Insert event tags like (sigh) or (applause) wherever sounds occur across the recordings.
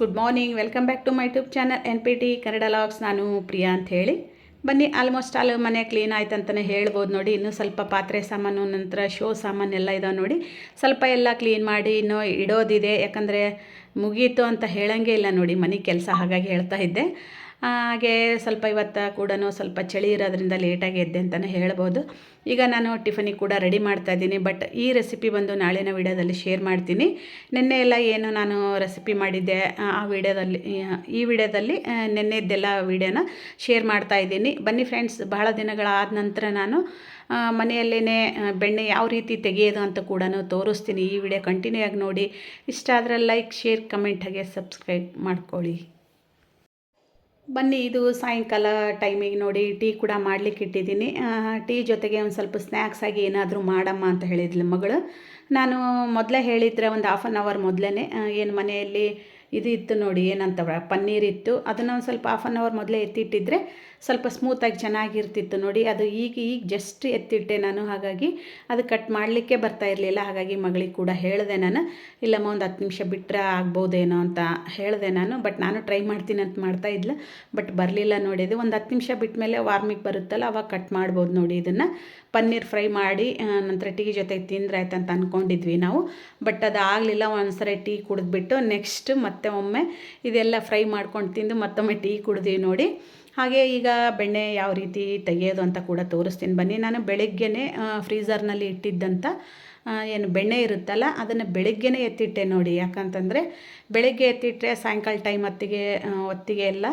Good morning welcome back to my YouTube channel N P T Kannada vlogs ನಾನು ಪ್ರಿಯಾ ಅಂತ ಹೇಳಿ. ಬನ್ನಿ almost all ಮನೆ ಕ್ಲೀನ್ ಆಯ್ತು ಅಂತಲೇ ಹೇಳ್ಬೋದು ನೋಡಿ. ಇನ್ನೂ ಸ್ವಲ್ಪ ಪಾತ್ರೆ ಸಾಮಾನು, ನಂತರ ಶೋ ಸಾಮಾನು ಎಲ್ಲ ಇದಾವೆ ನೋಡಿ. ಸ್ವಲ್ಪ ಎಲ್ಲ ಕ್ಲೀನ್ ಮಾಡಿ ಇನ್ನೂ ಇಡೋದಿದೆ. ಯಾಕಂದರೆ ಮುಗೀತು ಅಂತ ಹೇಳಂಗೆ ಇಲ್ಲ ನೋಡಿ, ಮನೆ ಕೆಲಸ ಹಾಗಾಗಿ ಹೇಳ್ತಾ ಇದ್ದೆ. ಹಾಗೆ ಸ್ವಲ್ಪ ಇವತ್ತು ಕೂಡ ಸ್ವಲ್ಪ ಚಳಿ ಇರೋದ್ರಿಂದ ಲೇಟಾಗಿ ಎದ್ದೆ ಅಂತಲೇ ಹೇಳ್ಬೋದು. ಈಗ ನಾನು ಟಿಫನಿಗೆ ಕೂಡ ರೆಡಿ ಮಾಡ್ತಾ ಇದ್ದೀನಿ, ಬಟ್ ಈ ರೆಸಿಪಿ ಬಂದು ನಾಳಿನ ವಿಡಿಯೋದಲ್ಲಿ ಶೇರ್ ಮಾಡ್ತೀನಿ. ನಿನ್ನೆ ಎಲ್ಲ ಏನು ನಾನು ರೆಸಿಪಿ ಮಾಡಿದ್ದೆ, ಆ ವಿಡಿಯೋದಲ್ಲಿ, ಈ ವಿಡಿಯೋದಲ್ಲಿ ನಿನ್ನೆದ್ದೆಲ್ಲ ವಿಡಿಯೋನ ಶೇರ್ ಮಾಡ್ತಾ ಇದ್ದೀನಿ. ಬನ್ನಿ ಫ್ರೆಂಡ್ಸ್, ಬಹಳ ದಿನಗಳಾದ ನಂತರ ನಾನು ಮನೆಯಲ್ಲೇ ಬೆಣ್ಣೆ ಯಾವ ರೀತಿ ತೆಗೆಯೋದು ಅಂತ ಕೂಡ ತೋರಿಸ್ತೀನಿ. ಈ ವಿಡಿಯೋ ಕಂಟಿನ್ಯೂ ಆಗಿ ನೋಡಿ. ಇಷ್ಟ ಆದರೆ ಲೈಕ್ ಶೇರ್ ಕಮೆಂಟ್ ಹಾಗೆ ಸಬ್ಸ್ಕ್ರೈಬ್ ಮಾಡ್ಕೊಳ್ಳಿ. ಬನ್ನಿ, ಇದು ಸಾಯಂಕಾಲ ಟೈಮಿಗೆ ನೋಡಿ, ಟೀ ಕೂಡ ಮಾಡಲಿಕ್ಕೆ ಇಟ್ಟಿದ್ದೀನಿ. ಟೀ ಜೊತೆಗೆ ಒಂದು ಸ್ವಲ್ಪ ಸ್ನ್ಯಾಕ್ಸ್ ಆಗಿ ಏನಾದರೂ ಮಾಡಮ್ಮ ಅಂತ ಹೇಳಿದ್ಲು ಮಗಳು. ನಾನು ಮೊದಲೇ ಹೇಳಿದ್ರೆ ಒಂದು ಹಾಫ್ ಆನ್ ಅವರ್ ಮೊದಲೇ ಏನು ಮನೆಯಲ್ಲಿ ಇದು ಇತ್ತು ನೋಡಿ ಏನಂತ ಪನ್ನೀರ್ ಇತ್ತು. ಅದನ್ನು ಒಂದು ಸ್ವಲ್ಪ ಹಾಫ್ ಆನ್ ಅವರ್ ಮೊದಲೇ ಎತ್ತಿಟ್ಟಿದ್ರೆ ಸ್ವಲ್ಪ ಸ್ಮೂತಾಗಿ ಚೆನ್ನಾಗಿರ್ತಿತ್ತು ನೋಡಿ. ಅದು ಈಗ ಈಗ ಜಸ್ಟ್ ಎತ್ತಿಟ್ಟೆ ನಾನು. ಹಾಗಾಗಿ ಅದು ಕಟ್ ಮಾಡಲಿಕ್ಕೆ ಬರ್ತಾ ಇರಲಿಲ್ಲ. ಹಾಗಾಗಿ ಮಗಳಿಗೆ ಕೂಡ ಹೇಳಿದೆ ನಾನು. ಇಲ್ಲಮ್ಮ, ಒಂದು ಹತ್ತು ನಿಮಿಷ ಬಿಟ್ಟರೆ ಆಗ್ಬೋದೇನೋ ಅಂತ ಹೇಳಿದೆ ನಾನು. ಬಟ್ ನಾನು ಟ್ರೈ ಮಾಡ್ತೀನಿ ಅಂತ ಮಾಡ್ತಾ ಇದ್ಲು. ಬಟ್ ಬರಲಿಲ್ಲ ನೋಡಿ. ಇದು ಒಂದು ಹತ್ತು ನಿಮಿಷ ಬಿಟ್ಟ ಮೇಲೆ ವಾರ್ಮಿಗೆ ಬರುತ್ತಲ್ಲ, ಅವಾಗ ಕಟ್ ಮಾಡ್ಬೋದು ನೋಡಿ ಇದನ್ನು. ಪನ್ನೀರ್ ಫ್ರೈ ಮಾಡಿ ನಂತರ ಟೀ ಜೊತೆಗೆ ತಿಂದ್ರೆ ಆಯ್ತು ಅಂತ ಅಂದ್ಕೊಂಡಿದ್ವಿ ನಾವು. ಬಟ್ ಅದು ಆಗಲಿಲ್ಲ. ಒಂದ್ಸರಿ ಟೀ ಕುಡಿದ್ಬಿಟ್ಟು ನೆಕ್ಸ್ಟ್ ಮತ್ತೆ ಒಮ್ಮೆ ಇದೆಲ್ಲ ಫ್ರೈ ಮಾಡ್ಕೊಂಡು ತಿಂದು ಮತ್ತೊಮ್ಮೆ ಟೀ ಕುಡಿದ್ವಿ ನೋಡಿ. ಹಾಗೆ ಈಗ ಬೆಣ್ಣೆ ಯಾವ ರೀತಿ ತೆಗೆಯೋದು ಅಂತ ಕೂಡ ತೋರಿಸ್ತೀನಿ. ಬನ್ನಿ, ನಾನು ಬೆಳಗ್ಗೆನೇ ಫ್ರೀಝರ್ನಲ್ಲಿ ಇಟ್ಟಿದ್ದಂಥ ಏನು ಬೆಣ್ಣೆ ಇರುತ್ತಲ್ಲ, ಅದನ್ನು ಬೆಳಗ್ಗೆನೇ ಎತ್ತಿಟ್ಟೆ ನೋಡಿ. ಯಾಕಂತಂದರೆ, ಬೆಳಗ್ಗೆ ಎತ್ತಿಟ್ಟರೆ ಸಾಯಂಕಾಲ ಟೈಮ್ ಹೊತ್ತಿಗೆ ಹೊತ್ತಿಗೆ ಎಲ್ಲ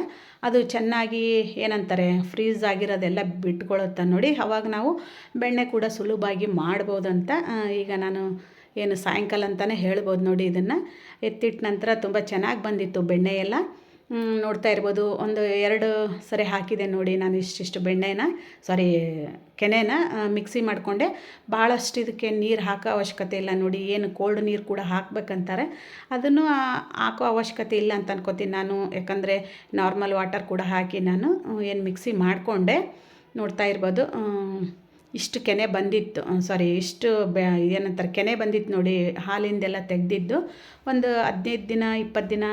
ಅದು ಚೆನ್ನಾಗಿ ಏನಂತಾರೆ ಫ್ರೀಸ್ ಆಗಿರೋದೆಲ್ಲ ಬಿಟ್ಕೊಳ್ಳುತ್ತೆ ನೋಡಿ. ಅವಾಗ ನಾವು ಬೆಣ್ಣೆ ಕೂಡ ಸುಲಭವಾಗಿ ಮಾಡ್ಬೋದಂತ ಈಗ ನಾನು ಏನು ಸಾಯಂಕಾಲ ಅಂತಲೇ ಹೇಳ್ಬೋದು ನೋಡಿ ಇದನ್ನು. ಎತ್ತಿಟ್ಟ ನಂತರ ತುಂಬ ಚೆನ್ನಾಗಿ ಬಂದಿತ್ತು ಬೆಣ್ಣೆ ಎಲ್ಲ. ನೋಡ್ತಾ ಇರ್ಬೋದು. ಒಂದು ಎರಡು ಸರಿ ಹಾಕಿದೆ ನೋಡಿ ನಾನು ಇಷ್ಟಿಷ್ಟು ಬೆಣ್ಣೆನ ಸಾರಿ ಕೆನೆನ ಮಿಕ್ಸಿ ಮಾಡಿಕೊಂಡೆ. ಭಾಳಷ್ಟು ಇದಕ್ಕೆ ನೀರು ಹಾಕೋ ಅವಶ್ಯಕತೆ ಇಲ್ಲ ನೋಡಿ, ಏನು ಕೋಲ್ಡ್ ನೀರು ಕೂಡ ಹಾಕ್ಬೇಕಂತಾರೆ. ಅದನ್ನು ಹಾಕೋ ಅವಶ್ಯಕತೆ ಇಲ್ಲ ಅಂತ ಅನ್ಕೋತೀನಿ ನಾನು. ಯಾಕಂದರೆ ನಾರ್ಮಲ್ ವಾಟರ್ ಕೂಡ ಹಾಕಿ ನಾನು ಏನು ಮಿಕ್ಸಿ ಮಾಡಿಕೊಂಡೆ. ನೋಡ್ತಾ ಇರ್ಬೋದು. ಇಷ್ಟು ಕೆನೆ ಬಂದಿತ್ತು. ಸಾರಿ ಇಷ್ಟು ಬೆ, ಏನಂತಾರೆ, ಕೆನೆ ಬಂದಿತ್ತು ನೋಡಿ, ಹಾಲಿಂದೆಲ್ಲ ತೆಗೆದಿದ್ದು. ಒಂದು ಹದಿನೈದು ದಿನ, ಇಪ್ಪತ್ತು ದಿನ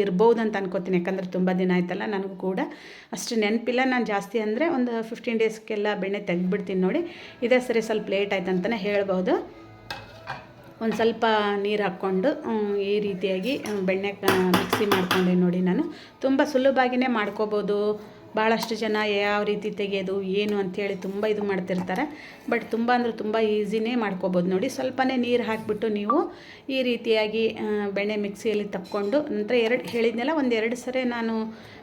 ಇರ್ಬೋದು ಅಂತ ಅನ್ಕೋತೀನಿ, ಯಾಕಂದರೆ ತುಂಬ ದಿನ ಆಯ್ತಲ್ಲ, ನನಗೂ ಕೂಡ. ಅಷ್ಟು ನೆನಪಿಲ್ಲ, ನಾನು ಜಾಸ್ತಿ ಅಂದರೆ ಒಂದು ಫಿಫ್ಟೀನ್ ಡೇಸ್ಗೆಲ್ಲ ಬೆಣ್ಣೆ ತೆಗೆದ್ಬಿಡ್ತೀನಿ ನೋಡಿ. ಇದೇ ಸರಿ ಸ್ವಲ್ಪ ಲೇಟ್ ಆಯ್ತು ಅಂತಲೇ ಹೇಳ್ಬೋದು. ಒಂದು ಸ್ವಲ್ಪ ನೀರು ಹಾಕ್ಕೊಂಡು ಈ ರೀತಿಯಾಗಿ ಬೆಣ್ಣೆ ಮಿಕ್ಸಿ ಮಾಡ್ಕೊಂಡೆ ನೋಡಿ ನಾನು. ತುಂಬ ಸುಲಭವಾಗಿಯೇ ಮಾಡ್ಕೋಬೋದು. ಭಾಳಷ್ಟು ಜನ ಯಾವ ರೀತಿ ತೆಗೆಯೋದು ಏನು ಅಂಥೇಳಿ ತುಂಬ ಇದು ಮಾಡ್ತಿರ್ತಾರೆ. ಬಟ್ ತುಂಬ ಅಂದರೆ ತುಂಬ ಈಸಿನೇ ಮಾಡ್ಕೋಬೋದು ನೋಡಿ. ಸ್ವಲ್ಪನೇ ನೀರು ಹಾಕಿಬಿಟ್ಟು ನೀವು ಈ ರೀತಿಯಾಗಿ ಬೆಣ್ಣೆ ಮಿಕ್ಸಿಯಲ್ಲಿ ತಕ್ಕೊಂಡು ನಂತರ ಎರಡು ಹೇಳಿದ್ನೆಲ್ಲ, ಒಂದು ಎರಡು ಸರಿ ನಾನು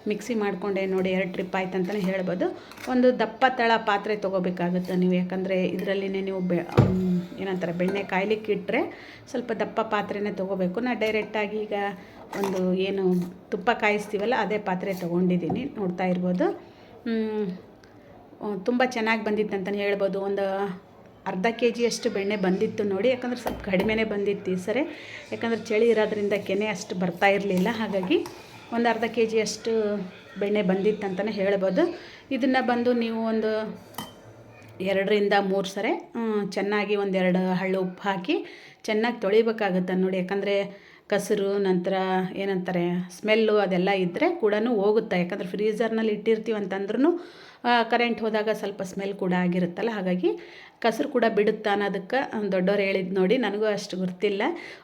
ಮಿಕ್ಸಿ ಮಾಡಿಕೊಂಡೆ ನೋಡಿ, ಎರಡು ಟ್ರಿಪ್ ಆಯ್ತು ಅಂತಲೇ ಹೇಳ್ಬೋದು. ಒಂದು ದಪ್ಪ ತಳ ಪಾತ್ರೆ ತೊಗೋಬೇಕಾಗುತ್ತೆ ನೀವು. ಯಾಕಂದರೆ ಇದರಲ್ಲಿನೇ ನೀವು ಬೆ ಏನಂತಾರೆ, ಬೆಣ್ಣೆ ಕಾಯ್ಲಿಕ್ಕೆ ಇಟ್ಟರೆ ಸ್ವಲ್ಪ ದಪ್ಪ ಪಾತ್ರೆನೇ ತೊಗೋಬೇಕು. ನಾ ಡೈರೆಕ್ಟಾಗಿ ಈಗ ಒಂದು ಏನು ತುಪ್ಪ ಕಾಯಿಸ್ತೀವಲ್ಲ, ಅದೇ ಪಾತ್ರೆ ತೊಗೊಂಡಿದ್ದೀನಿ, ನೋಡ್ತಾ ಇರ್ಬೋದು. ತುಂಬ ಚೆನ್ನಾಗಿ ಬಂದಿತ್ತು ಅಂತಲೇ ಹೇಳ್ಬೋದು. ಒಂದು ಅರ್ಧ ಕೆ ಜಿಯಷ್ಟು ಬೆಣ್ಣೆ ಬಂದಿತ್ತು ನೋಡಿ, ಯಾಕಂದ್ರೆ ಸ್ವಲ್ಪ ಕಡಿಮೆನೇ ಬಂದಿತ್ತು ಈ ಸರಿ. ಯಾಕಂದ್ರೆ ಚಳಿ ಇರೋದ್ರಿಂದ ಕೆನೆ ಅಷ್ಟು ಬರ್ತಾ ಇರಲಿಲ್ಲ, ಹಾಗಾಗಿ ಒಂದು ಅರ್ಧ ಕೆ ಜಿಯಷ್ಟು ಬೆಣ್ಣೆ ಬಂದಿತ್ತು ಅಂತಲೇ ಹೇಳ್ಬೋದು. ಇದನ್ನು ಬಂದು ನೀವು ಒಂದು ಎರಡರಿಂದ ಮೂರು ಸರಿ ಚೆನ್ನಾಗಿ ಒಂದೆರಡು ಹಳ್ಳು ಉಪ್ಪು ಹಾಕಿ ಚೆನ್ನಾಗಿ ತೊಳಿಬೇಕಾಗುತ್ತೆ ನೋಡಿ. ಯಾಕಂದರೆ ಕಸರು, ನಂತರ ಏನಂತಾರೆ, ಸ್ಮೆಲ್ಲು ಅದೆಲ್ಲ ಇದ್ದರೆ ಕೂಡ ಹೋಗುತ್ತೆ. ಯಾಕಂದರೆ ಫ್ರೀಝರ್ನಲ್ಲಿ ಇಟ್ಟಿರ್ತೀವಿ ಅಂತಂದ್ರೂ ಕರೆಂಟ್ ಹೋದಾಗ ಸ್ವಲ್ಪ ಸ್ಮೆಲ್ ಕೂಡ ಆಗಿರುತ್ತಲ್ಲ, ಹಾಗಾಗಿ ಕಸರು ಕೂಡ ಬಿಡುತ್ತಾ ಅನ್ನೋದಕ್ಕೆ ದೊಡ್ಡವ್ರು ಹೇಳಿದ್ದು ನೋಡಿ ನನಗೂ ಅಷ್ಟು ಗೊತ್ತಿಲ್ಲ.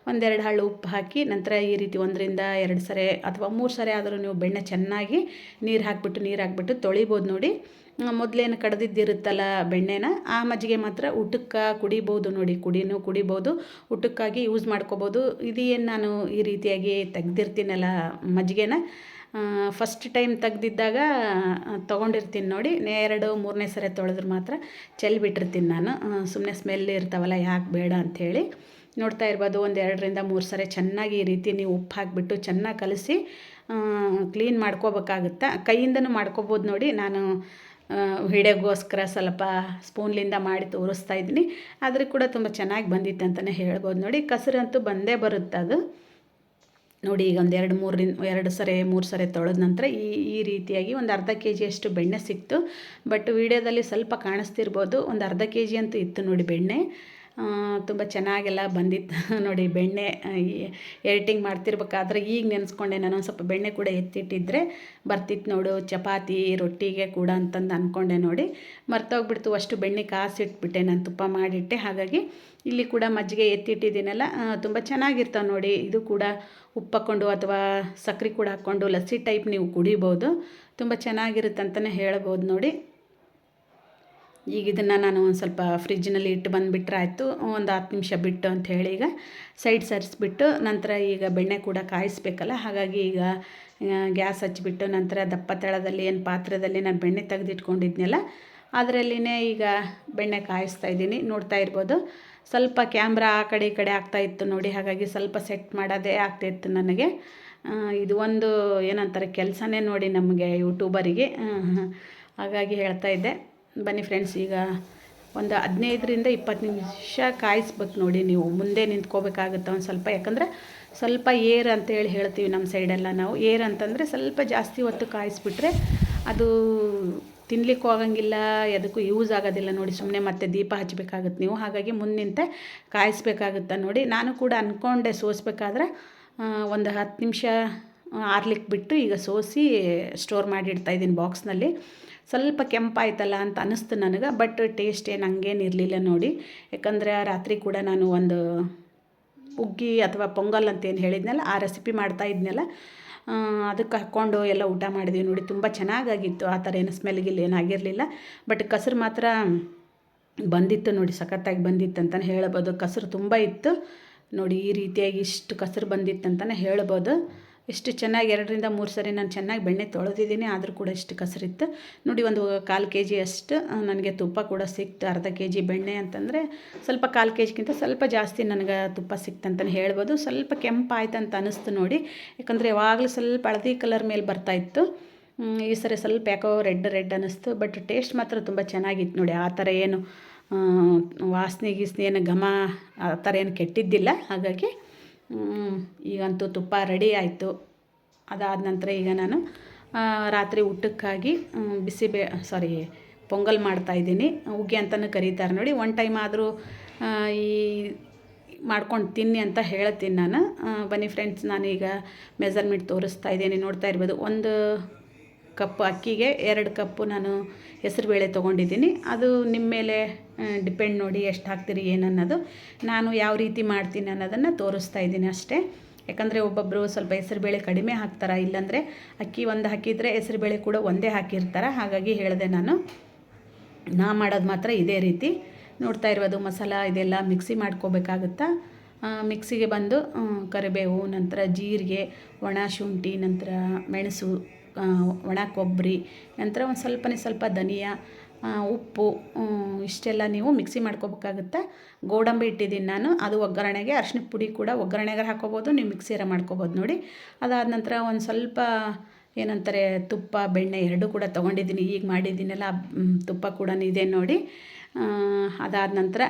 ಒಂದೆರಡು ಹಾಳು ಉಪ್ಪು ಹಾಕಿ, ನಂತರ ಈ ರೀತಿ ಒಂದರಿಂದ ಎರಡು ಸರಿ ಅಥವಾ ಮೂರು ಸರಿ ಆದರೂ ನೀವು ಬೆಣ್ಣೆ ಚೆನ್ನಾಗಿ ನೀರು ಹಾಕಿಬಿಟ್ಟು, ನೀರು ಹಾಕ್ಬಿಟ್ಟು ತೊಳಿಬೋದು ನೋಡಿ. ಮೊದಲೇನು ಕಡ್ದಿದ್ದಿರುತ್ತಲ್ಲ ಬೆಣ್ಣೆನ, ಆ ಮಜ್ಜಿಗೆ ಮಾತ್ರ ಊಟಕ್ಕೆ ಕುಡಿಬೋದು ನೋಡಿ, ಕುಡಿನೂ ಕುಡಿಬೋದು ಊಟಕ್ಕಾಗಿ ಯೂಸ್ ಮಾಡ್ಕೋಬೋದು ಇದು ಏನು ನಾನು ಈ ರೀತಿಯಾಗಿ ತೆಗ್ದಿರ್ತೀನಲ್ಲ ಮಜ್ಜಿಗೆನ ಫಸ್ಟ್ ಟೈಮ್ ತೆಗ್ದಿದ್ದಾಗ ತೊಗೊಂಡಿರ್ತೀನಿ ನೋಡಿ ಎರಡು, ಮೂರನೇ ಸರಿ ತೊಳೆದ್ರೆ ಮಾತ್ರ ಚೆಲ್ಬಿಟ್ಟಿರ್ತೀನಿ ನಾನು. ಸುಮ್ಮನೆ ಸ್ಮೆಲ್ ಇರ್ತಾವಲ್ಲ, ಯಾಕೆ ಬೇಡ ಅಂಥೇಳಿ. ನೋಡ್ತಾ ಇರ್ಬೋದು, ಒಂದು ಎರಡರಿಂದ ಮೂರು ಸರಿ ಚೆನ್ನಾಗಿ ಈ ರೀತಿ ನೀವು ಉಪ್ಪು ಹಾಕಿಬಿಟ್ಟು ಚೆನ್ನಾಗಿ ಕಲಸಿ ಕ್ಲೀನ್ ಮಾಡ್ಕೋಬೇಕಾಗುತ್ತೆ. ಕೈಯಿಂದನೂ ಮಾಡ್ಕೋಬೋದು ನೋಡಿ, ನಾನು ವಿಡಿಯೋಗೋಸ್ಕರ ಸ್ವಲ್ಪ ಸ್ಪೂನ್ಲಿಂದ ಮಾಡಿ ತೋರಿಸ್ತಾ ಇದ್ದೀನಿ. ಆದರೂ ಕೂಡ ತುಂಬ ಚೆನ್ನಾಗಿ ಬಂದಿತ್ತು ಅಂತಲೇ ಹೇಳ್ಬೋದು ನೋಡಿ. ಕಸರಂತೂ ಬಂದೇ ಬರುತ್ತೆ ಅದು. ನೋಡಿ, ಈಗ ಒಂದು ಎರಡು ಮೂರರಿಂದ ಎರಡು ಸರಿ, ಮೂರು ಸರಿ ತೊಳೆದ ನಂತರ ಈ ಈ ರೀತಿಯಾಗಿ ಒಂದು ಅರ್ಧ ಕೆ ಜಿಯಷ್ಟು ಬೆಣ್ಣೆ ಸಿಕ್ತು. ಬಟ್ ವಿಡಿಯೋದಲ್ಲಿ ಸ್ವಲ್ಪ ಕಾಣಿಸ್ತಿರ್ಬೋದು. ಒಂದು ಅರ್ಧ ಕೆ ಜಿ ಅಂತೂ ಇತ್ತು ನೋಡಿ ಬೆಣ್ಣೆ. ತುಂಬ ಚೆನ್ನಾಗೆಲ್ಲ ಬಂದಿತ್ತು. (laughs) ನೋಡಿ ಬೆಣ್ಣೆ ಎಡಿಟಿಂಗ್ ಮಾಡ್ತಿರ್ಬೇಕಾದ್ರೆ ಈಗ ನೆನೆಸ್ಕೊಂಡೆ ನಾನು ಒಂದು ಸ್ವಲ್ಪ ಬೆಣ್ಣೆ ಕೂಡ ಎತ್ತಿಟ್ಟಿದ್ರೆ ಬರ್ತಿತ್ತು ನೋಡು, ಚಪಾತಿ, ರೊಟ್ಟಿಗೆ ಕೂಡ ಅಂತಂದು ಅಂದ್ಕೊಂಡೆ ನೋಡಿ. ಮರ್ತೋಗ್ಬಿಡ್ತು, ಅಷ್ಟು ಬೆಣ್ಣೆ ಕಾಸಿಟ್ಬಿಟ್ಟೆ ನಾನು ತುಪ್ಪ ಮಾಡಿಟ್ಟೆ. ಹಾಗಾಗಿ ಇಲ್ಲಿ ಕೂಡ ಮಜ್ಜಿಗೆ ಎತ್ತಿಟ್ಟಿದ್ದೀನಲ್ಲ ತುಂಬ ಚೆನ್ನಾಗಿರ್ತಾವೆ ನೋಡಿ. ಇದು ಕೂಡ ಉಪ್ಪು ಹಾಕ್ಕೊಂಡು ಅಥವಾ ಸಕ್ಕರೆ ಕೂಡ ಹಾಕ್ಕೊಂಡು ಲಸ್ಸಿ ಟೈಪ್ ನೀವು ಕುಡಿಬೋದು. ತುಂಬ ಚೆನ್ನಾಗಿರುತ್ತೆ ಅಂತಲೇ ಹೇಳ್ಬೋದು ನೋಡಿ. ಈಗ ಇದನ್ನು ನಾನು ಒಂದು ಸ್ವಲ್ಪ ಫ್ರಿಜ್ನಲ್ಲಿ ಇಟ್ಟು ಬಂದುಬಿಟ್ರೆ ಆಯಿತು. ಒಂದು ಹತ್ತು ನಿಮಿಷ ಬಿಟ್ಟು ಅಂತ ಹೇಳಿ ಈಗ ಸೈಡ್ ಸರಿಸ್ಬಿಟ್ಟು ನಂತರ ಈಗ ಬೆಣ್ಣೆ ಕೂಡ ಕಾಯಿಸ್ಬೇಕಲ್ಲ, ಹಾಗಾಗಿ ಈಗ ಗ್ಯಾಸ್ ಹಚ್ಚಿಬಿಟ್ಟು ನಂತರ ದಪ್ಪ ತಳದಲ್ಲಿ ಏನು ಪಾತ್ರೆದಲ್ಲಿ ನಾನು ಬೆಣ್ಣೆ ತೆಗೆದಿಟ್ಕೊಂಡಿದ್ನಲ್ಲ, ಅದರಲ್ಲಿನೇ ಈಗ ಬೆಣ್ಣೆ ಕಾಯಿಸ್ತಾ ಇದ್ದೀನಿ. ನೋಡ್ತಾ ಇರ್ಬೋದು. ಸ್ವಲ್ಪ ಕ್ಯಾಮ್ರಾ ಆ ಕಡೆ ಈ ಕಡೆ ಆಗ್ತಾ ಇತ್ತು ನೋಡಿ, ಹಾಗಾಗಿ ಸ್ವಲ್ಪ ಸೆಟ್ ಮಾಡೋದೇ ಆಗ್ತಾಯಿತ್ತು ನನಗೆ. ಇದು ಒಂದು ಏನಂತಾರೆ ಕೆಲಸನೇ ನೋಡಿ ನಮಗೆ ಯೂಟ್ಯೂಬರಿಗೆ ಹಾಗಾಗಿ ಹೇಳ್ತಾ ಇದ್ದೆ. ಬನ್ನಿ ಫ್ರೆಂಡ್ಸ್ ಈಗ ಒಂದು ಹದಿನೈದರಿಂದ ಇಪ್ಪತ್ತು ನಿಮಿಷ ಕಾಯಿಸ್ಬೇಕು ನೋಡಿ ನೀವು. ಮುಂದೆ ನಿಂತ್ಕೋಬೇಕಾಗುತ್ತೆ ಒಂದು ಸ್ವಲ್ಪ. ಯಾಕಂದರೆ ಸ್ವಲ್ಪ ಏರ್ ಅಂತೇಳಿ ಹೇಳ್ತೀವಿ ನಮ್ಮ ಸೈಡೆಲ್ಲ ನಾವು. ಏರ್ ಅಂತಂದರೆ ಸ್ವಲ್ಪ ಜಾಸ್ತಿ ಹೊತ್ತು ಕಾಯಿಸ್ಬಿಟ್ರೆ ಅದು ತಿನ್ಲಿಕ್ಕೆ ಹೋಗಂಗಿಲ್ಲ ಎದಕ್ಕೂ ಯೂಸ್ ಆಗೋದಿಲ್ಲ ನೋಡಿ. ಸುಮ್ಮನೆ ಮತ್ತೆ ದೀಪ ಹಚ್ಚಬೇಕಾಗುತ್ತೆ ನೀವು. ಹಾಗಾಗಿ ಮುಂದೆ ನಿಂತೆ ಕಾಯಿಸ್ಬೇಕಾಗುತ್ತೆ ನೋಡಿ. ನಾನು ಕೂಡ ಅಂದ್ಕೊಂಡೆ ಸೋಸ್ಬೇಕಾದ್ರೆ ಒಂದು ಹತ್ತು ನಿಮಿಷ ಆರ್ಲಿಕ್ಕೆ ಬಿಟ್ಟು ಈಗ ಸೋಸಿ ಸ್ಟೋರ್ ಮಾಡಿ ಇಡ್ತಾಯಿದ್ದೀನಿ ಬಾಕ್ಸ್ನಲ್ಲಿ. ಸ್ವಲ್ಪ ಕೆಂಪಾಯ್ತಲ್ಲ ಅಂತ ಅನ್ನಿಸ್ತು ನನಗೆ, ಬಟ್ ಟೇಸ್ಟ್ ಏನು ಹಂಗೇನು ಇರಲಿಲ್ಲ ನೋಡಿ. ಯಾಕಂದರೆ ರಾತ್ರಿ ಕೂಡ ನಾನು ಒಂದು ಉಗ್ಗಿ ಅಥವಾ ಪೊಂಗಲ್ ಅಂತ ಏನು ಹೇಳಿದ್ನಲ್ಲ, ಆ ರೆಸಿಪಿ ಮಾಡ್ತಾ ಇದ್ನಲ್ಲ ಅದಕ್ಕೆ ಹಾಕ್ಕೊಂಡು ಎಲ್ಲ ಊಟ ಮಾಡಿದ್ವಿ ನೋಡಿ. ತುಂಬ ಚೆನ್ನಾಗಾಗಿತ್ತು, ಆ ಥರ ಏನು ಸ್ಮೆಲ್ಗಿಲ್ಲ ಏನಾಗಿರಲಿಲ್ಲ ಬಟ್ ಕಸರು ಮಾತ್ರ ಬಂದಿತ್ತು ನೋಡಿ, ಸಖತ್ತಾಗಿ ಬಂದಿತ್ತು ಅಂತಲೇ ಹೇಳ್ಬೋದು. ಕಸರು ತುಂಬ ಇತ್ತು ನೋಡಿ, ಈ ರೀತಿಯಾಗಿ ಇಷ್ಟು ಕಸರು ಬಂದಿತ್ತು ಅಂತಲೇ ಹೇಳ್ಬೋದು. ಎಷ್ಟು ಚೆನ್ನಾಗಿ ಎರಡರಿಂದ ಮೂರು ಸರಿ ನಾನು ಚೆನ್ನಾಗಿ ಬೆಣ್ಣೆ ತೊಳೆದಿದ್ದೀನಿ, ಆದರೂ ಕೂಡ ಇಷ್ಟು ಕಸರಿತ್ತು. ನೋಡಿ, ಒಂದು ಕಾಲು ಕೆ ಜಿ ಅಷ್ಟು ನನಗೆ ತುಪ್ಪ ಕೂಡ ಸಿಕ್ತು, ಅರ್ಧ ಕೆ ಜಿ ಬೆಣ್ಣೆ ಅಂತಂದರೆ ಸ್ವಲ್ಪ ಕಾಲು ಕೆ ಜಿಗಿಂತ ಸ್ವಲ್ಪ ಜಾಸ್ತಿ ನನಗೆ ತುಪ್ಪ ಸಿಕ್ತು ಅಂತಲೇ ಹೇಳ್ಬೋದು. ಸ್ವಲ್ಪ ಕೆಂಪಾಯ್ತು ಅಂತ ಅನ್ನಿಸ್ತು ನೋಡಿ, ಯಾಕಂದರೆ ಯಾವಾಗಲೂ ಸ್ವಲ್ಪ ಹಳದಿ ಕಲರ್ ಮೇಲೆ ಬರ್ತಾಯಿತ್ತು ಈ ಸರಿ ಸ್ವಲ್ಪ ಯಾಕೋ ರೆಡ್ ರೆಡ್ ಅನ್ನಿಸ್ತು ಬಟ್ ಟೇಸ್ಟ್ ಮಾತ್ರ ತುಂಬ ಚೆನ್ನಾಗಿತ್ತು ನೋಡಿ, ಆ ಥರ ಏನು ವಾಸನೆ ಗೀಸ್ನೆ ಏನು ಘಮ, ಆ ಥರ ಏನು ಕೆಟ್ಟಿದ್ದಿಲ್ಲ. ಹಾಗಾಗಿ ಈಗಂತೂ ತುಪ್ಪ ರೆಡಿ ಆಯಿತು. ಅದಾದ ನಂತರ ಈಗ ನಾನು ರಾತ್ರಿ ಊಟಕ್ಕಾಗಿ ಬಿಸಿಬೇ ಸಾರಿ ಪೊಂಗಲ್ ಮಾಡ್ತಾಯಿದ್ದೀನಿ ಹುಗ್ಗಿ ಅಂತಲೂ ಕರೀತಾರೆ ನೋಡಿ. ಒನ್ ಟೈಮ್ ಆದರೂ ಈ ಮಾಡ್ಕೊಂಡು ತಿನ್ನಿ ಅಂತ ಹೇಳ್ತೀನಿ ನಾನು. ಬನ್ನಿ ಫ್ರೆಂಡ್ಸ್ ನಾನೀಗ ಮೆಜರ್ಮೆಂಟ್ ತೋರಿಸ್ತಾ ಇದ್ದೀನಿ. ನೋಡ್ತಾ ಇರ್ಬೋದು. ಒಂದು ಕಪ್ ಅಕ್ಕಿಗೆ ಎರಡು ಕಪ್ಪು ನಾನು ಹೆಸರುಬೇಳೆ ತೊಗೊಂಡಿದ್ದೀನಿ. ಅದು ನಿಮ್ಮ ಮೇಲೆ ಡಿಪೆಂಡ್ ನೋಡಿ ಎಷ್ಟು ಹಾಕ್ತೀರಿ, ಏನನ್ನೋದು ನಾನು ಯಾವ ರೀತಿ ಮಾಡ್ತೀನಿ ಅನ್ನೋದನ್ನು ತೋರಿಸ್ತಾ ಇದ್ದೀನಿ ಅಷ್ಟೇ. ಯಾಕಂದರೆ ಒಬ್ಬೊಬ್ಬರು ಸ್ವಲ್ಪ ಹೆಸರುಬೇಳೆ ಕಡಿಮೆ ಹಾಕ್ತಾರೆ, ಇಲ್ಲಾಂದರೆ ಅಕ್ಕಿ ಒಂದು ಹಾಕಿದರೆ ಹೆಸರುಬೇಳೆ ಕೂಡ ಒಂದೇ ಹಾಕಿರ್ತಾರೆ. ಹಾಗಾಗಿ ಹೇಳಿದೆ ನಾನು. ನಾ ಮಾಡೋದು ಮಾತ್ರ ಇದೇ ರೀತಿ. ನೋಡ್ತಾ ಇರೋದು ಮಸಾಲ ಇದೆಲ್ಲ ಮಿಕ್ಸಿ ಮಾಡ್ಕೋಬೇಕಾಗುತ್ತಾ? ಮಿಕ್ಸಿಗೆ ಬಂದು ಕರಿಬೇವು, ನಂತರ ಜೀರಿಗೆ, ಒಣ ಶುಂಠಿ, ನಂತರ ಮೆಣಸು ಒಣ ಕೊಬ್ಬರಿ, ನಂತರ ಒಂದು ಸ್ವಲ್ಪನೇ ಸ್ವಲ್ಪ ಧನಿಯಾ ಉಪ್ಪು ಇಷ್ಟೆಲ್ಲ ನೀವು ಮಿಕ್ಸಿ ಮಾಡ್ಕೋಬೇಕಾಗುತ್ತೆ? ಗೋಡಂಬಿ ಇಟ್ಟಿದ್ದೀನಿ ನಾನು. ಅದು ಒಗ್ಗರಣೆಗೆ ಅರ್ಶಿನ ಪುಡಿ ಕೂಡ ಒಗ್ಗರಣೆಗೆ ಹಾಕೋಬೋದು, ನೀವು ಮಿಕ್ಸಿರ ಮಾಡ್ಕೋಬೋದು ನೋಡಿ. ಅದಾದ ನಂತರ ಒಂದು ಸ್ವಲ್ಪ ಏನಂತಾರೆ, ತುಪ್ಪ, ಬೆಣ್ಣೆ ಎರಡೂ ಕೂಡ ತೊಗೊಂಡಿದ್ದೀನಿ. ಈಗ ಮಾಡಿದ್ದೀನಲ್ಲ ತುಪ್ಪ ಕೂಡ ಇದೆ ನೋಡಿ. ಅದಾದ ನಂತರ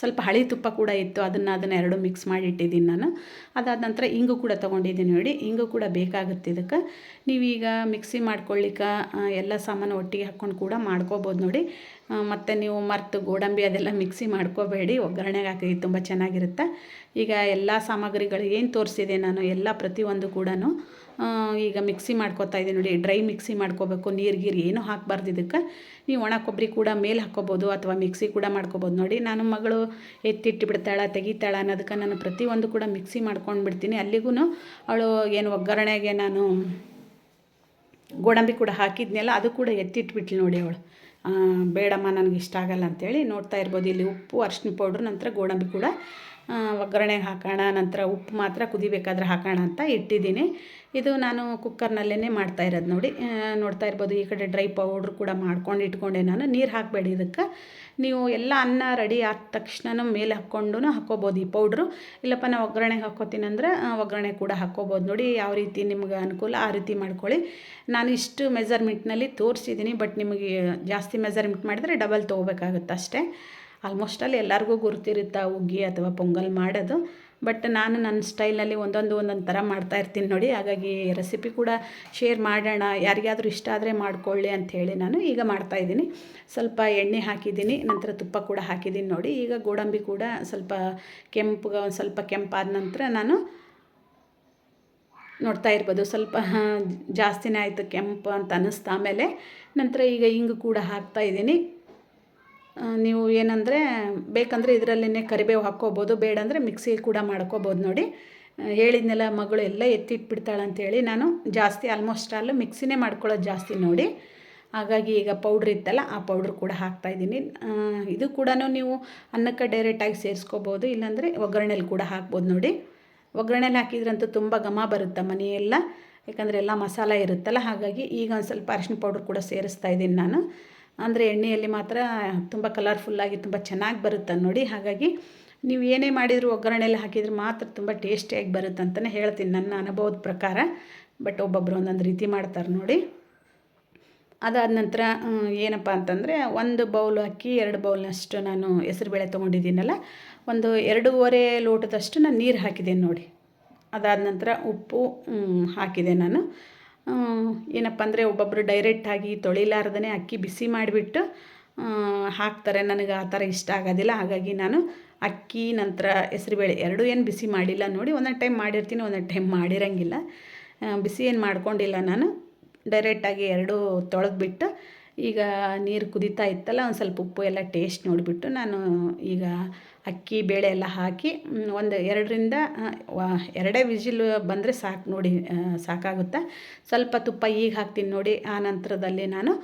ಸ್ವಲ್ಪ ಹಳಿ ತುಪ್ಪ ಕೂಡ ಇತ್ತು. ಅದನ್ನು ಅದನ್ನು ಎರಡು ಮಿಕ್ಸ್ ಮಾಡಿ ಇಟ್ಟಿದ್ದೀನಿ ನಾನು. ಅದಾದ ನಂತರ ಇಂಗು ಕೂಡ ತೊಗೊಂಡಿದ್ದೀನಿ ನೋಡಿ. ಇಂಗು ಕೂಡ ಬೇಕಾಗುತ್ತೆ ಇದಕ್ಕೆ. ನೀವೀಗ ಮಿಕ್ಸಿ ಮಾಡ್ಕೊಳ್ಳಿಕ್ಕೆ ಎಲ್ಲ ಸಾಮಾನು ಒಟ್ಟಿಗೆ ಹಾಕ್ಕೊಂಡು ಕೂಡ ಮಾಡ್ಕೋಬೋದು ನೋಡಿ. ಮತ್ತು ನೀವು ಮರ್ತು ಗೋಡಂಬಿ ಅದೆಲ್ಲ ಮಿಕ್ಸಿ ಮಾಡ್ಕೋಬೇಡಿ. ಒಗ್ಗರಣೆಗೆ ಹಾಕಿ ತುಂಬ ಚೆನ್ನಾಗಿರುತ್ತೆ. ಈಗ ಎಲ್ಲ ಸಾಮಗ್ರಿಗಳು ಏನು ತೋರಿಸಿದೆ ನಾನು, ಎಲ್ಲ ಪ್ರತಿಯೊಂದು ಕೂಡ ಈಗ ಮಿಕ್ಸಿ ಮಾಡ್ಕೊತಾ ಇದ್ದೀನಿ ನೋಡಿ, ಡ್ರೈ ಮಿಕ್ಸಿ ಮಾಡ್ಕೋಬೇಕು, ನೀರು ಗೀರು ಏನೂ ಹಾಕಬಾರ್ದು ಇದಕ್ಕೆ. ನೀವು ಒಣ ಕೊಬ್ಬರಿ ಕೂಡ ಮೇಲೆ ಹಾಕ್ಕೋಬೋದು ಅಥವಾ ಮಿಕ್ಸಿ ಕೂಡ ಮಾಡ್ಕೋಬೋದು. ನೋಡಿ, ನಾನು ಮಗಳು ಎತ್ತಿಟ್ಟು ಬಿಡ್ತಾಳೆ, ತೆಗಿತಾಳೆ ಅನ್ನೋದಕ್ಕೆ ನಾನು ಪ್ರತಿಯೊಂದು ಕೂಡ ಮಿಕ್ಸಿ ಮಾಡ್ಕೊಂಡು ಬಿಡ್ತೀನಿ ಅಲ್ಲಿಗೂ ಅವಳು ಏನು ಒಗ್ಗರಣೆಗೆ ನಾನು ಗೋಡಂಬಿ ಕೂಡ ಹಾಕಿದ್ನಲ್ಲ, ಅದು ಕೂಡ ಎತ್ತಿಟ್ಬಿಟ್ಲು ನೋಡಿ ಅವಳು. ಬೇಡಮ್ಮ, ನನಗೆ ಇಷ್ಟ ಆಗಲ್ಲ ಅಂತೇಳಿ ನೋಡ್ತಾ ಇರ್ಬೋದು. ಇಲ್ಲಿ ಉಪ್ಪು ಅರ್ಶಿನ ಪೌಡ್ರ್, ನಂತರ ಗೋಡಂಬಿ ಕೂಡ ಒಗ್ಗರಣೆಗೆ ಹಾಕೋಣ, ನಂತರ ಉಪ್ಪು ಮಾತ್ರ ಕುದಿಬೇಕಾದ್ರೆ ಹಾಕೋಣ ಅಂತ ಇಟ್ಟಿದ್ದೀನಿ. ಇದು ನಾನು ಕುಕ್ಕರ್ನಲ್ಲೇ ಮಾಡ್ತಾ ಇರೋದು ನೋಡಿ. ನೋಡ್ತಾ ಇರ್ಬೋದು, ಈ ಕಡೆ ಡ್ರೈ ಪೌಡ್ರ್ ಕೂಡ ಮಾಡ್ಕೊಂಡು ಇಟ್ಕೊಂಡೆ ನಾನು. ನೀರು ಹಾಕಬೇಡಿ ಇದಕ್ಕೆ. ನೀವು ಎಲ್ಲ ಅನ್ನ ರೆಡಿ ಆದ ತಕ್ಷಣ ಮೇಲೆ ಹಾಕ್ಕೊಂಡು ಹಾಕ್ಕೋಬೋದು ಈ ಪೌಡ್ರು. ಇಲ್ಲಪ್ಪ ನಾವು ಒಗ್ಗರಣೆಗೆ ಹಾಕ್ಕೋತೀನಿ ಅಂದ್ರೆ ಒಗ್ಗರಣೆ ಕೂಡ ಹಾಕ್ಕೋಬೋದು. ನೋಡಿ, ಯಾವ ರೀತಿ ನಿಮ್ಗೆ ಅನುಕೂಲ ಆ ರೀತಿ ಮಾಡ್ಕೊಳ್ಳಿ. ನಾನು ಇಷ್ಟು ಮೆಜರ್ಮೆಂಟ್ನಲ್ಲಿ ತೋರಿಸಿದ್ದೀನಿ, ಬಟ್ ನಿಮಗೆ ಜಾಸ್ತಿ ಮೆಜರ್ಮೆಂಟ್ ಮಾಡಿದರೆ ಡಬಲ್ ತೊಗೋಬೇಕಾಗುತ್ತೆ ಅಷ್ಟೇ. ಆಲ್ಮೋಸ್ಟ್ ಅಲ್ಲಿ ಎಲ್ಲರಿಗೂ ಗುರ್ತಿರುತ್ತೆ ಹುಗ್ಗಿ ಅಥವಾ ಪೊಂಗಲ್ ಮಾಡೋದು. ಬಟ್ ನಾನು ನನ್ನ ಸ್ಟೈಲಲ್ಲಿ ಒಂದೊಂದು ಒಂದೊಂದು ಥರ ಮಾಡ್ತಾ ಇರ್ತೀನಿ ನೋಡಿ. ಹಾಗಾಗಿ ರೆಸಿಪಿ ಕೂಡ ಶೇರ್ ಮಾಡೋಣ. ಯಾರಿಗಾದರೂ ಇಷ್ಟ ಆದರೆ ಮಾಡ್ಕೊಳ್ಳಿ ಅಂಥೇಳಿ ನಾನು ಈಗ ಮಾಡ್ತಾಯಿದ್ದೀನಿ ಸ್ವಲ್ಪ ಎಣ್ಣೆ ಹಾಕಿದ್ದೀನಿ, ನಂತರ ತುಪ್ಪ ಕೂಡ ಹಾಕಿದ್ದೀನಿ ನೋಡಿ. ಈಗ ಗೋಡಂಬಿ ಕೂಡ ಸ್ವಲ್ಪ ಕೆಂಪುಗೆ ಒಂದು ಸ್ವಲ್ಪ ಕೆಂಪಾದ ನಂತರ ನಾನು ನೋಡ್ತಾ ಇರ್ಬೋದು. ಸ್ವಲ್ಪ ಜಾಸ್ತಿನೇ ಆಯಿತು ಕೆಂಪು ಅಂತ ಅನ್ನಿಸ್ತಾ ಆಮೇಲೆ ನಂತರ ಈಗ ಹಿಂಗು ಕೂಡ ಹಾಕ್ತಾ ಇದ್ದೀನಿ. ನೀವು ಏನಂದರೆ, ಬೇಕಂದರೆ ಇದರಲ್ಲೇ ಕರಿಬೇವು ಹಾಕ್ಕೋಬೋದು, ಬೇಡಂದರೆ ಮಿಕ್ಸಿ ಕೂಡ ಮಾಡ್ಕೋಬೋದು ನೋಡಿ. ಹೇಳಿದ್ನೆಲ್ಲ ಮಗಳು, ಎಲ್ಲ ಎತ್ತಿಟ್ಬಿಡ್ತಾಳೆ ಅಂತೇಳಿ ನಾನು ಜಾಸ್ತಿ ಆಲ್ಮೋಸ್ಟ್ ಆಲ್ ಮಿಕ್ಸಿನೇ ಮಾಡ್ಕೊಳ್ಳೋದು ಜಾಸ್ತಿ ನೋಡಿ. ಹಾಗಾಗಿ ಈಗ ಪೌಡ್ರ್ ಇತ್ತಲ್ಲ, ಆ ಪೌಡ್ರ್ ಕೂಡ ಹಾಕ್ತಾಯಿದ್ದೀನಿ ಇದು ಕೂಡ ನೀವು ಅನ್ನಕ್ಕೆ ಡೈರೆಕ್ಟಾಗಿ ಸೇರಿಸ್ಕೋಬೋದು, ಇಲ್ಲಾಂದರೆ ಒಗ್ಗರಣೆಲಿ ಕೂಡ ಹಾಕ್ಬೋದು ನೋಡಿ. ಒಗ್ಗರಣೆಲಿ ಹಾಕಿದ್ರಂತೂ ತುಂಬ ಘಮ ಬರುತ್ತೆ ಮನೆಯೆಲ್ಲ? ಯಾಕಂದರೆ ಎಲ್ಲ ಮಸಾಲ ಇರುತ್ತಲ್ಲ, ಹಾಗಾಗಿ ಈಗ ಒಂದು ಸ್ವಲ್ಪ ಅರಿಶಿನ ಪೌಡ್ರ್ ಕೂಡ ಸೇರಿಸ್ತಾ ಇದ್ದೀನಿ ನಾನು. ಅಂದರೆ ಎಣ್ಣೆಯಲ್ಲಿ ಮಾತ್ರ ತುಂಬ ಕಲರ್ಫುಲ್ಲಾಗಿ ತುಂಬ ಚೆನ್ನಾಗಿ ಬರುತ್ತೆ ನೋಡಿ. ಹಾಗಾಗಿ ನೀವು ಏನೇ ಮಾಡಿದರೂ ಒಗ್ಗರಣೆಯಲ್ಲಿ ಹಾಕಿದ್ರೆ ಮಾತ್ರ ತುಂಬ ಟೇಸ್ಟಿಯಾಗಿ ಬರುತ್ತೆ ಅಂತಲೇ ಹೇಳ್ತೀನಿ ನನ್ನ ಅನುಭವದ ಪ್ರಕಾರ. ಬಟ್ ಒಬ್ಬೊಬ್ಬರು ಒಂದೊಂದು ರೀತಿ ಮಾಡ್ತಾರೆ ನೋಡಿ. ಅದಾದ ನಂತರ ಏನಪ್ಪ ಅಂತಂದರೆ ಒಂದು ಬೌಲ್ ಅಕ್ಕಿ, ಎರಡು ಬೌಲ್ನಷ್ಟು ನಾನು ಹೆಸರುಬೇಳೆ ತೊಗೊಂಡಿದ್ದೀನಲ್ಲ, ಒಂದು ಎರಡೂವರೆ ಲೋಟದಷ್ಟು ನಾನು ನೀರು ಹಾಕಿದ್ದೀನಿ ನೋಡಿ. ಅದಾದ ನಂತರ ಉಪ್ಪು ಹಾಕಿದೆ ನಾನು. ಏನಪ್ಪ ಅಂದರೆ ಒಬ್ಬೊಬ್ಬರು ಡೈರೆಕ್ಟಾಗಿ ತೊಳಿಲಾರ್ದೇ ಅಕ್ಕಿ ಬಿಸಿ ಮಾಡಿಬಿಟ್ಟು ಹಾಕ್ತಾರೆ. ನನಗೆ ಆ ಥರ ಇಷ್ಟ ಆಗೋದಿಲ್ಲ. ಹಾಗಾಗಿ ನಾನು ಅಕ್ಕಿ, ನಂತರ ಹೆಸರುಬೇಳೆ ಎರಡೂ ಏನು ಬಿಸಿ ಮಾಡಿಲ್ಲ. ನೋಡಿ, ಒಂದೊಂದು ಟೈಮ್ ಮಾಡಿರ್ತೀನಿ, ಒಂದೊಂದು ಟೈಮ್ ಮಾಡಿರೋಂಗಿಲ್ಲ. ಬಿಸಿ ಏನು ಮಾಡ್ಕೊಂಡಿಲ್ಲ ನಾನು. ಡೈರೆಕ್ಟಾಗಿ ಎರಡೂ ತೊಳೆದ್ಬಿಟ್ಟು ಈಗ ನೀರು ಕುದೀತಾ ಇತ್ತಲ್ಲ, ಒಂದು ಸ್ವಲ್ಪ ಉಪ್ಪು ಎಲ್ಲ ಟೇಸ್ಟ್ ನೋಡಿಬಿಟ್ಟು ನಾನು ಈಗ ಅಕ್ಕಿ, ಬೇಳೆ ಎಲ್ಲ ಹಾಕಿ ಒಂದು ಎರಡರಿಂದ ಎರಡೇ ವಿಜಿಲ್ ಬಂದರೆ ಸಾಕು ನೋಡಿ ಸಾಕಾಗುತ್ತೆ? ಸ್ವಲ್ಪ ತುಪ್ಪ ಈಗ ಹಾಕ್ತೀನಿ ನೋಡಿ, ಆ ನಂತರದಲ್ಲಿ ನಾನು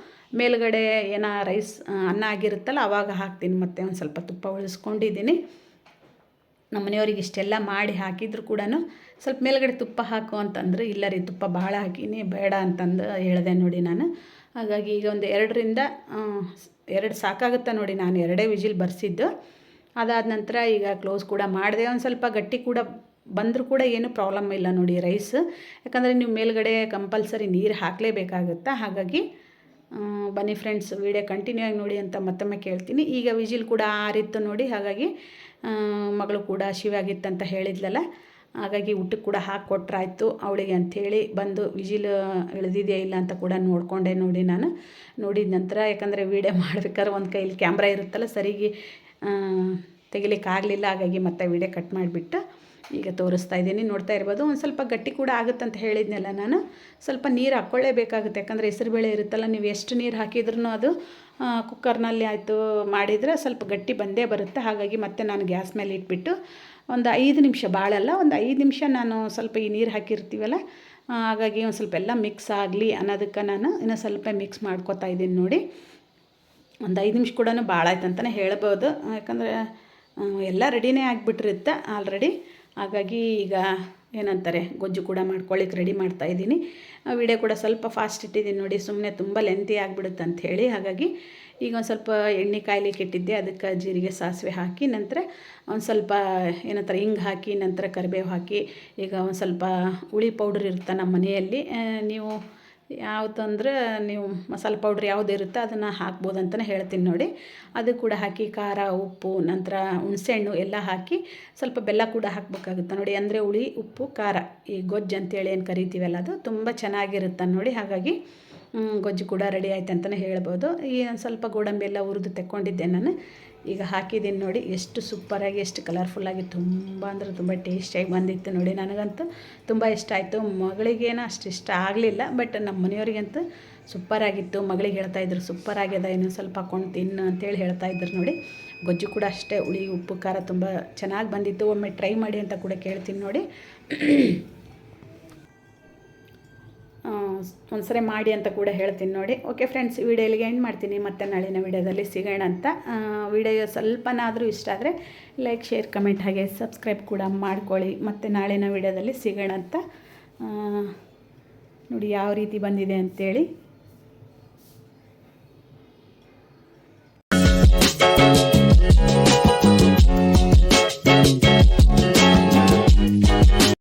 ಮೇಲುಗಡೆ ಏನೋ ರೈಸ್ ಅನ್ನ ಆಗಿರುತ್ತಲ್ಲ ಆವಾಗ ಹಾಕ್ತೀನಿ, ಮತ್ತೆ ಒಂದು ಸ್ವಲ್ಪ ತುಪ್ಪ ಉಳಿಸ್ಕೊಂಡಿದ್ದೀನಿ. ನಮ್ಮ ಮನೆಯವ್ರಿಗೆ ಇಷ್ಟೆಲ್ಲ ಮಾಡಿ ಹಾಕಿದ್ರು ಕೂಡ ಸ್ವಲ್ಪ ಮೇಲುಗಡೆ ತುಪ್ಪ ಹಾಕು ಅಂತಂದ್ರೆ, ಇಲ್ಲ ರೀ, ತುಪ್ಪ ಭಾಳ ಹಾಕೀನಿ, ಬೇಡ ಅಂತಂದು ಹೇಳಿದೆ ನೋಡಿ ನಾನು. ಹಾಗಾಗಿ ಈಗ ಒಂದು ಎರಡರಿಂದ ಎರಡು ಸಾಕಾಗುತ್ತೆ ನೋಡಿ ನಾನು ಎರಡೇ ವಿಜಿಲ್ ಬರೆಸಿದ್ದು. ಅದಾದ ನಂತರ ಈಗ ಕ್ಲೋಸ್ ಕೂಡ ಮಾಡಿದೆ. ಒಂದು ಸ್ವಲ್ಪ ಗಟ್ಟಿ ಕೂಡ ಬಂದರೂ ಕೂಡ ಏನು ಪ್ರಾಬ್ಲಮ್ ಇಲ್ಲ ನೋಡಿ ರೈಸ್. ಯಾಕಂದರೆ ನೀವು ಮೇಲ್ಗಡೆ ಕಂಪಲ್ಸರಿ ನೀರು ಹಾಕಲೇಬೇಕಾಗುತ್ತಾ? ಹಾಗಾಗಿ ಬನ್ನಿ ಫ್ರೆಂಡ್ಸ್, ವಿಡಿಯೋ ಕಂಟಿನ್ಯೂ ಆಗಿ ನೋಡಿ ಅಂತ ಮತ್ತೊಮ್ಮೆ ಕೇಳ್ತೀನಿ. ಈಗ ವಿಜಿಲ್ ಕೂಡ ಆರಿತ್ತು ನೋಡಿ. ಹಾಗಾಗಿ ಮಗಳು ಕೂಡ ಶಿವಾಗಿತ್ತಂತ ಹೇಳಿದ್ಲಲ್ಲ? ಹಾಗಾಗಿ ಊಟಕ್ಕೆ ಕೂಡ ಹಾಕಿ ಕೊಟ್ಟರಾಯ್ತು ಅವಳಿಗೆ ಅಂಥೇಳಿ ಬಂದು ವಿಜಿಲ್ ಇಳಿದಿದೆಯಾ ಇಲ್ಲ ಅಂತ ಕೂಡ ನೋಡಿಕೊಂಡೆ ನೋಡಿ ನಾನು. ನೋಡಿದ ನಂತರ ಯಾಕಂದರೆ ವೀಡಿಯೋ ಮಾಡ್ಬೇಕಾದ್ರೆ ಒಂದು ಕೈಯಲ್ಲಿ ಕ್ಯಾಮ್ರಾ ಇರುತ್ತಲ್ಲ, ಸರಿಗೆ ತೆಗಿಲಿಕ್ಕಾಗಲಿಲ್ಲ ಹಾಗಾಗಿ ಮತ್ತೆ ವೀಡಿಯೋ ಕಟ್ ಮಾಡಿಬಿಟ್ಟು ಈಗ ತೋರಿಸ್ತಾ ಇದ್ದೀನಿ. ನೋಡ್ತಾ ಇರ್ಬೋದು. ಒಂದು ಸ್ವಲ್ಪ ಗಟ್ಟಿ ಕೂಡ ಆಗುತ್ತೆ ಅಂತ ಹೇಳಿದ್ನಲ್ಲ ನಾನು. ಸ್ವಲ್ಪ ನೀರು ಹಾಕ್ಕೊಳ್ಳೇಬೇಕಾಗುತ್ತೆ. ಯಾಕಂದರೆ ಹೆಸರುಬೇಳೆ ಇರುತ್ತಲ್ಲ, ನೀವು ಎಷ್ಟು ನೀರು ಹಾಕಿದ್ರೂ ಅದು ಕುಕ್ಕರ್ನಲ್ಲಿ ಆಯಿತು ಮಾಡಿದರೆ ಸ್ವಲ್ಪ ಗಟ್ಟಿ ಬಂದೇ ಬರುತ್ತೆ. ಹಾಗಾಗಿ ಮತ್ತೆ ನಾನು ಗ್ಯಾಸ್ ಮೇಲೆ ಇಟ್ಬಿಟ್ಟು ಒಂದು ಐದು ನಿಮಿಷ, ಬಾಳಲ್ಲ, ಒಂದು ಐದು ನಿಮಿಷ ನಾನು ಸ್ವಲ್ಪ ಈ ನೀರು ಹಾಕಿರ್ತೀವಲ್ಲ ಹಾಗಾಗಿ ಒಂದು ಸ್ವಲ್ಪ ಎಲ್ಲ ಮಿಕ್ಸ್ ಆಗಲಿ ಅನ್ನೋದಕ್ಕೆ ನಾನು ಇನ್ನೂ ಸ್ವಲ್ಪ ಮಿಕ್ಸ್ ಮಾಡ್ಕೊತಾ ಇದ್ದೀನಿ ನೋಡಿ. ಒಂದು ಐದು ನಿಮಿಷ ಕೂಡ ಭಾಳ ಆಯ್ತು ಅಂತಲೇ ಹೇಳ್ಬೋದು. ಯಾಕಂದರೆ ಎಲ್ಲ ರೆಡಿನೇ ಆಗಿಬಿಟ್ಟಿರುತ್ತೆ ಆಲ್ರೆಡಿ ಹಾಗಾಗಿ ಈಗ ಏನಂತಾರೆ, ಗೊಜ್ಜು ಕೂಡ ಮಾಡ್ಕೊಳ್ಳಿಕ್ಕೆ ರೆಡಿ ಮಾಡ್ತಾ ಇದ್ದೀನಿ. ವಿಡಿಯೋ ಕೂಡ ಸ್ವಲ್ಪ ಫಾಸ್ಟ್ ಇಟ್ಟಿದ್ದೀನಿ ನೋಡಿ ಸುಮ್ಮನೆ ತುಂಬ ಲೆಂತಿ ಆಗಿಬಿಡುತ್ತೆ ಅಂಥೇಳಿ ಹಾಗಾಗಿ ಈಗ ಒಂದು ಸ್ವಲ್ಪ ಎಣ್ಣೆ ಕಾಯ್ಲಿಕ್ಕೆ ಇಟ್ಟಿದ್ದೆ, ಅದಕ್ಕೆ ಜೀರಿಗೆ ಸಾಸಿವೆ ಹಾಕಿ, ನಂತರ ಒಂದು ಸ್ವಲ್ಪ, ಏನಂತಾರೆ, ಹಿಂಗೆ ಹಾಕಿ, ನಂತರ ಕರಿಬೇವು ಹಾಕಿ, ಈಗ ಒಂದು ಸ್ವಲ್ಪ ಹುಳಿ ಪೌಡ್ರ್ ಇರುತ್ತೆ ನಮ್ಮ ಮನೆಯಲ್ಲಿ ನೀವು ಯಾವುದಂದ್ರೆ ನೀವು ಮಸಾಲೆ ಪೌಡ್ರ್ ಯಾವುದು ಇರುತ್ತೆ ಅದನ್ನು ಹಾಕ್ಬೋದು ಅಂತಲೇ ಹೇಳ್ತೀನಿ ನೋಡಿ. ಅದು ಕೂಡ ಹಾಕಿ ಖಾರ, ಉಪ್ಪು, ನಂತರ ಹುಣಸೆಹಣ್ಣು ಎಲ್ಲ ಹಾಕಿ ಸ್ವಲ್ಪ ಬೆಲ್ಲ ಕೂಡ ಹಾಕಬೇಕಾಗುತ್ತೆ ನೋಡಿ. ಅಂದರೆ ಹುಳಿ, ಉಪ್ಪು, ಖಾರ, ಈ ಗೊಜ್ಜು ಅಂತೇಳಿ ಏನು ಕರಿತೀವಲ್ಲ ಅದು ತುಂಬ ಚೆನ್ನಾಗಿರುತ್ತೆ ನೋಡಿ. ಹಾಗಾಗಿ ಗೊಜ್ಜು ಕೂಡ ರೆಡಿ ಆಯ್ತು ಅಂತಲೇ ಹೇಳ್ಬೋದು. ಈ ಸ್ವಲ್ಪ ಗೋಡಂಬಿ ಎಲ್ಲ ಹುರಿದು ತೆಕ್ಕೊಂಡಿದ್ದೆ ನಾನು. ಈಗ ಹಾಕಿದ್ದೀನಿ ನೋಡಿ, ಎಷ್ಟು ಸೂಪರಾಗಿ ಎಷ್ಟು ಕಲರ್ಫುಲ್ಲಾಗಿ ತುಂಬ ಅಂದರೆ ತುಂಬ ಟೇಸ್ಟಿಯಾಗಿ ಬಂದಿತ್ತು ನೋಡಿ ನನಗಂತೂ. ತುಂಬ ಇಷ್ಟ ಆಯಿತು. ಮಗಳಿಗೇನು ಅಷ್ಟು ಇಷ್ಟ ಆಗಲಿಲ್ಲ ಬಟ್ ನಮ್ಮ ಮನೆಯವರಿಗಂತೂ ಸೂಪರಾಗಿತ್ತು ಮಗಳಿಗೆ ಹೇಳ್ತಾಯಿದ್ರು ಸೂಪರಾಗ್ಯದ ಇನ್ನೊಂದು ಸ್ವಲ್ಪ ಹಾಕೊಂಡು ತಿನ್ನು ಅಂತೇಳಿ ಹೇಳ್ತಾಯಿದ್ರು ನೋಡಿ. ಗೊಜ್ಜು ಕೂಡ ಅಷ್ಟೇ, ಹುಳಿ, ಉಪ್ಪು, ಖಾರ ತುಂಬ ಚೆನ್ನಾಗಿ ಬಂದಿತ್ತು. ಒಮ್ಮೆ ಟ್ರೈ ಮಾಡಿ ಅಂತ ಕೂಡ ಕೇಳ್ತೀನಿ ನೋಡಿ. ಒಂದ್ಸರಿ ಮಾಡಿ ಅಂತ ಕೂಡ ಹೇಳ್ತೀನಿ ನೋಡಿ. ಓಕೆ ಫ್ರೆಂಡ್ಸ್ ವಿಡಿಯೋ ಇಲ್ಲಿಗೆ ಎಂಡ್ ಮಾಡ್ತೀನಿ. ಮತ್ತು ನಾಳಿನ ವೀಡಿಯೋದಲ್ಲಿ ಸಿಗೋಣ ಅಂತ. ವೀಡಿಯೋ ಸ್ವಲ್ಪನಾದರೂ ಇಷ್ಟ ಆದರೆ ಲೈಕ್ ಶೇರ್ ಕಮೆಂಟ್ ಹಾಗೆ ಸಬ್ಸ್ಕ್ರೈಬ್ ಕೂಡ ಮಾಡ್ಕೊಳ್ಳಿ. ಮತ್ತು ನಾಳಿನ ವೀಡಿಯೋದಲ್ಲಿ ಸಿಗೋಣ ಅಂತ. ನೋಡಿ ಯಾವ ರೀತಿ ಬಂದಿದೆ ಅಂತೇಳಿ.